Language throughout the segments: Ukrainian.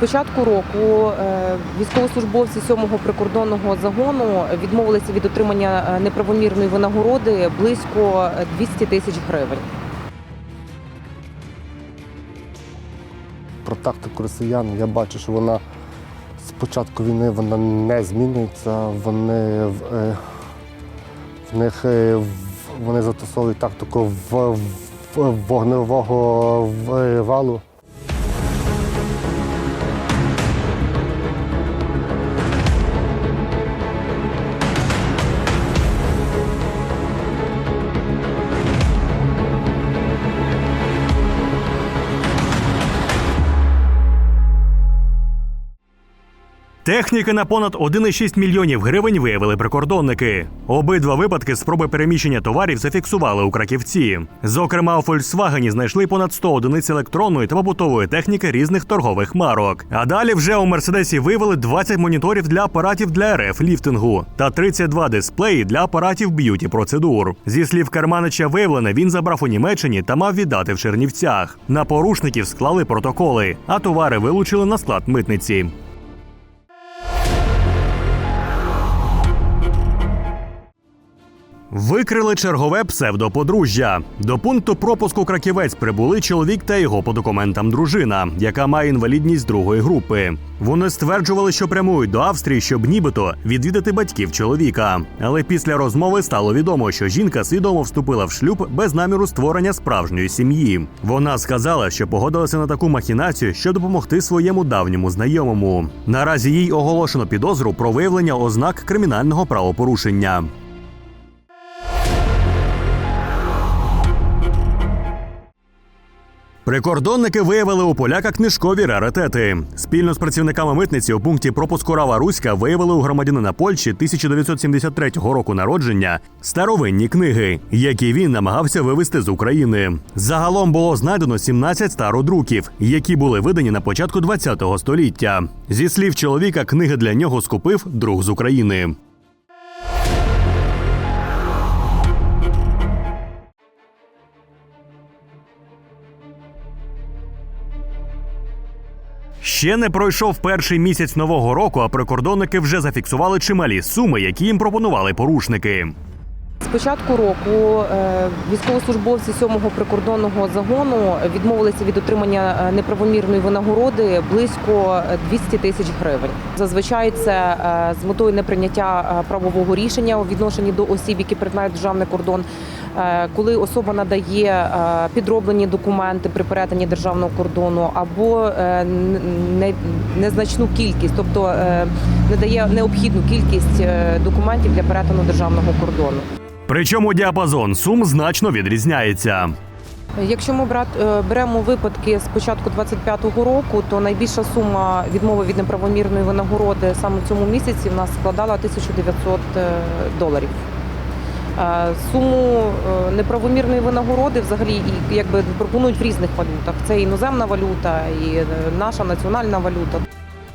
початку року е, військовослужбовці 7-го прикордонного загону відмовилися від отримання е, неправомірної винагороди близько 200 тисяч гривень. Про тактику росіян я бачу, що вона з початку війни вона не змінюється. Вони в, е, них е, вони застосовують тактику в, вогневого валу. Техніки на понад 1,6 мільйонів гривень виявили прикордонники. Обидва випадки спроби переміщення товарів зафіксували у краківці. Зокрема, у Фольксвагені знайшли понад 100 одиниць електронної та побутової техніки різних торгових марок. А далі вже у Мерседесі виявили 20 моніторів для апаратів для РФ ліфтингу та 32 дисплеї для апаратів б'юті процедур. Зі слів Карманича, виявлене він забрав у Німеччині та мав віддати в Чернівцях. На порушників склали протоколи, а товари вилучили на склад митниці. Викрили чергове псевдоподружжя. До пункту пропуску краківець прибули чоловік та його по документам дружина, яка має інвалідність другої групи. Вони стверджували, що прямують до Австрії, щоб нібито відвідати батьків чоловіка. Але після розмови стало відомо, що жінка свідомо вступила в шлюб без наміру створення справжньої сім'ї. Вона сказала, що погодилася на таку махінацію, щоб допомогти своєму давньому знайомому. Наразі їй оголошено підозру про виявлення ознак кримінального правопорушення. Прикордонники виявили у поляка книжкові раритети. Спільно з працівниками митниці у пункті пропуску Рава Руська виявили у громадянина Польщі 1973 року народження старовинні книги, які він намагався вивезти з України. Загалом було знайдено 17 стародруків, які були видані на початку ХХ століття. Зі слів чоловіка, книги для нього скупив друг з України. Ще не пройшов перший місяць нового року, а прикордонники вже зафіксували чималі суми, які їм пропонували порушники. З початку року е, військовослужбовці 7-го прикордонного загону відмовилися від отримання е, неправомірної винагороди близько 200 тисяч гривень. Зазвичай це е, з метою неприйняття правового рішення у відношенні до осіб, які перетинають державний кордон. Е, Коли особа надає е, підроблені документи при перетині державного кордону або е, незначну кількість, тобто е, не дає необхідну кількість документів для перетину державного кордону. Причому діапазон сум значно відрізняється. Якщо ми беремо випадки з початку 25-го року, то найбільша сума відмови від неправомірної винагороди саме в цьому місяці в нас складала 1900 е, доларів. Е, Суму е, неправомірної винагороди взагалі і якби пропонують в різних валютах. Це іноземна валюта, і е, наша національна валюта.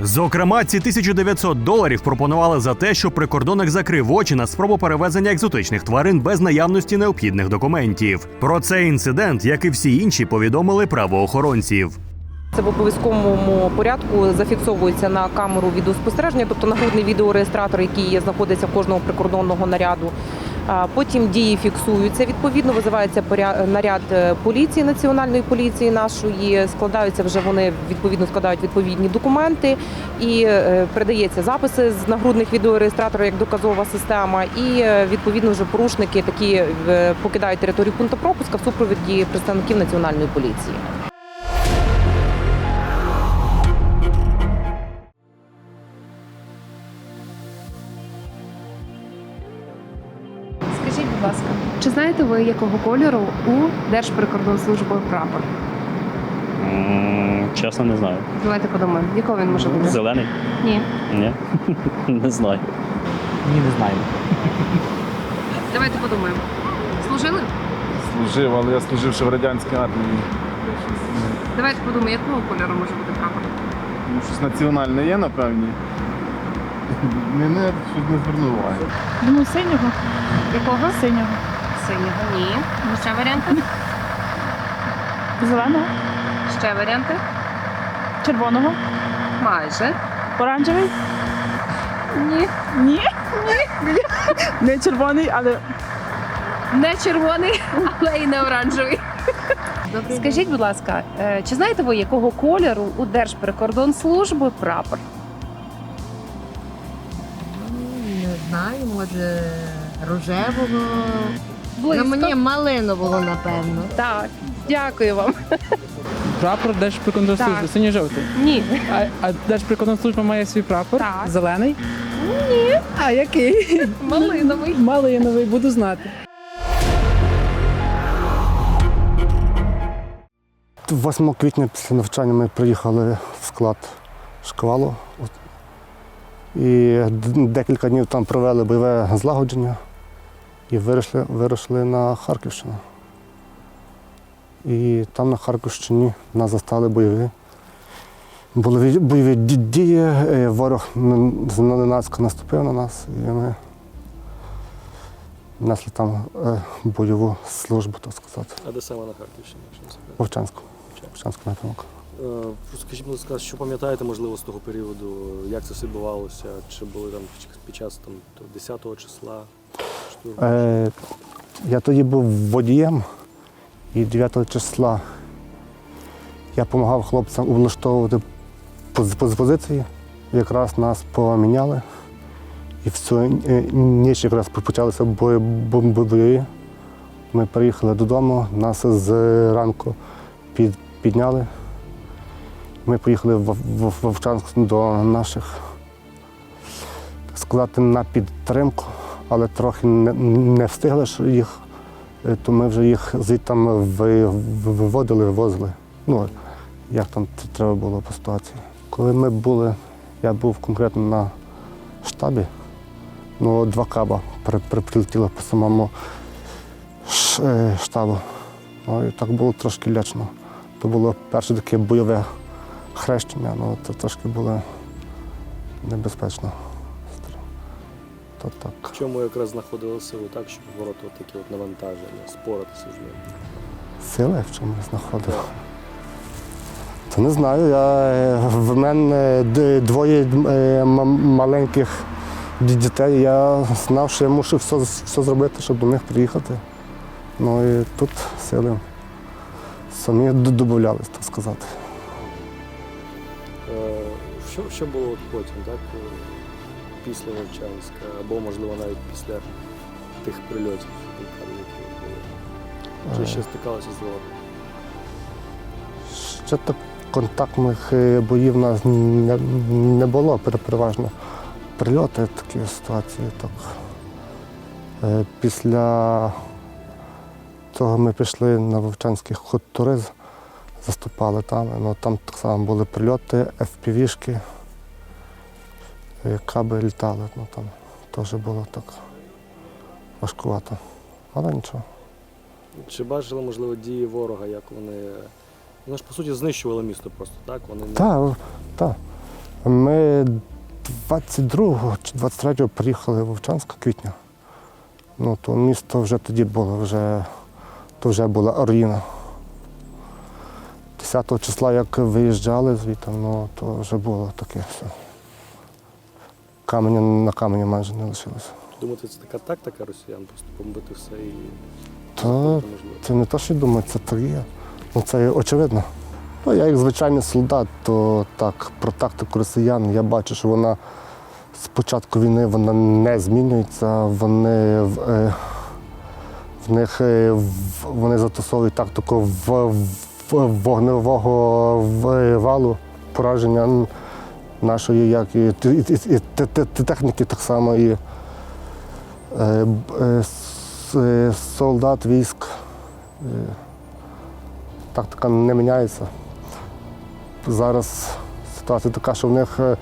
Зокрема, ці 1900 доларів пропонували за те, що прикордонник закрив очі на спробу перевезення екзотичних тварин без наявності необхідних документів. Про цей інцидент, як і всі інші, повідомили правоохоронців. Це в обов'язковому порядку зафіксовується на камеру відеоспостереження, тобто нагрудний відеореєстратор, який знаходиться в кожного прикордонного наряду. Потім дії фіксуються. Відповідно, визивається наряд е, поліції національної поліції нашої. Складаються вже вони відповідно складають відповідні документи і е, передається записи з нагрудних відеореєстраторів як доказова система. І е, відповідно вже порушники такі покидають територію пункту пропуска в супроводі представників національної поліції. Будь ласка, чи знаєте ви, якого кольору у Держприкордонслужби прапор? М, Чесно, не знаю. Давайте подумаємо, якого він може бути? Зелений? Ні. Ні. Не знаю. Ні, не знаю. Давайте подумаємо. Служили? Служив, але я служив ще в радянській армії. Давайте подумаємо, якого кольору може бути прапор? Ну, щось національне є, напевні. Не, не, щось не звернув уваги. Думаю, синього. Якого? Синього. Синього. Ні. Ну, Ще варіанти? Зеленого. Ще варіанти? Червоного. Майже. Оранжевий? Ні. Ні. Ні. Не червоний, але Не червоний, але і не оранжевий. Скажіть, будь ласка, е, чи знаєте ви, якого кольору у Держприкордонслужби прапор? Може рожевого. Близько. На мені малинового, напевно. Так, дякую вам. Прапор Держприкордонслужби, Так. синьо-жовтий. Ні. А, а Держприкордонслужба має свій прапор? Так. Зелений? Ні. А який? Малиновий. Малиновий, буду знати. 8 квітня після навчання ми приїхали в склад шквалу. І декілька днів там провели бойове злагодження і вирішили, вирушили на Харківщину. І там на Харківщині нас застали бойові. Були бойові дії, е, ворог н- зненацька наступив на нас, і ми несли там е, бойову службу, так сказати, А де саме на Харківщині? Вовчанську. Вовчанську напрямку. Е, Скажіть, будь ласка, що пам'ятаєте, можливо, з того періоду, як це відбувалося? Чи були там під час там, 10 числа? Е, я тоді був водієм і 9 числа я допомагав хлопцям облаштовувати поз- поз- позиції. Якраз нас поміняли. І всю ніч якраз почалися бої-. Ми приїхали додому, нас з ранку під, підняли. Ми поїхали в, Вовчанськ до наших сказати на підтримку, але трохи не, встигли їх, е, то ми вже їх звідти виводили, вивозили. Ну, як там т- треба було по ситуації. Коли ми були, я був конкретно на штабі, ну, два каба при, при, прилетіли по самому е, штабу. Ну, і так було трошки лячно. То було перше таке бойове хрещення, ну це трошки було небезпечно. То так. В чому якраз знаходили сили так, щоб ворота от такі от навантаження, споратися з ними? Сили в чому я знаходив? Та не знаю. Я, е, в мене двоє е, маленьких дітей. Я знав, що я мушу все, все зробити, щоб до них приїхати. Ну і тут сили самі додавались, так сказати. Е, Що, що було потім, так? е, Після Вовчанська, або, можливо, навіть після тих прильотів, які були? Чи ще стикалися з ворогом? Ще так контактних е, боїв у нас не, було, переважно прильоти, такі ситуації. Так. Е, Після того ми пішли на Вовчанський хутори, заступали там. Ну, там так само були прильоти, FPV-шки, е, каби літали, ну, там теж було так важкувато. Але нічого. Чи бачили, можливо, дії ворога, як вони. Вони ж, по суті, знищували місто просто, так? Вони не- Так, так. Ми 22 чи 23 приїхали в Вовчанськ квітня. Ну, то місто вже тоді було, вже, то вже була руїна. 10 числа, як виїжджали звідти, ну, то вже було таке все. Каменя на камені майже не лишилося. Думаєте, це така тактика росіян, просто бомбити все і Та. Це не те, що я думаю, це так є. Ну, це є очевидно. Ну, я як звичайний солдат, то так, про тактику росіян я бачу, що вона з початку війни вона не змінюється. Вони в, е, в них е, вони застосовують тактику в, в, вогневого валу, пораження нашої, як і, і, і, і те- те- те- техніки так само і е, е, е, солдат військ. Е, Тактика не міняється. Зараз ситуація така, що в них е,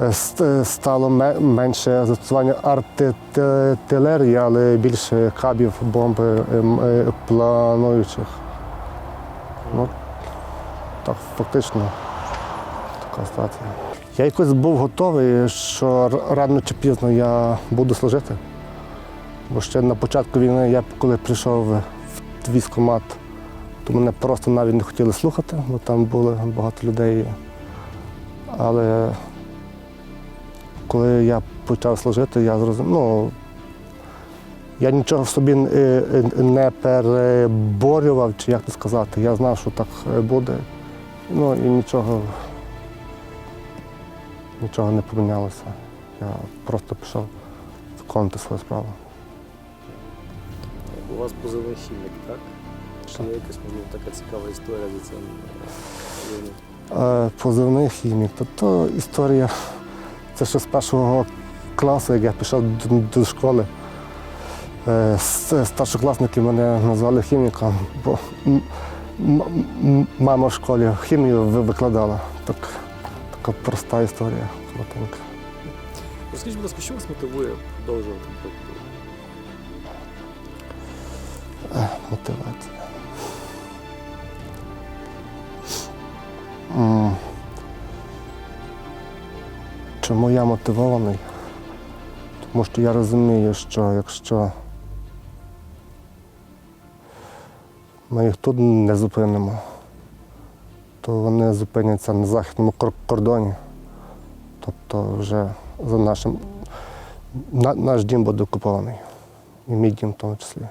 ст- стало менше застосування артилерії, але більше кабів, бомби ем, плануючих. Ну, так, фактично така ситуація. Я якось був готовий, що рано чи пізно я буду служити. Бо ще на початку війни, я коли прийшов в військкомат, то мене просто навіть не хотіли слухати, бо там було багато людей. Але коли я почав служити, я зрозумів, ну, я нічого в собі е, е, не переборював, чи як це сказати. Я знав, що так е, буде. Ну і нічого, нічого не помінялося. Я просто пішов виконувати свою справу. У вас позивний хімік, так? Чи є якась можливо така цікава історія за цим е. Е, Позивний хімік. То, то історія. Це ще з першого класу, як я пішов до, до школи. Е, с- Старшокласники мене назвали хіміком, бо мама в школі хімію викладала. Так, така проста історія, коротенька. Розкажіть, будь ласка, що вас мотивує продовжувати? Е, Мотивація. Чому я мотивований? Тому що я розумію, що якщо ми їх тут не зупинимо, то вони зупиняться на західному кордоні. Тобто вже за нашим наш дім буде окупований. І мій дім в тому числі.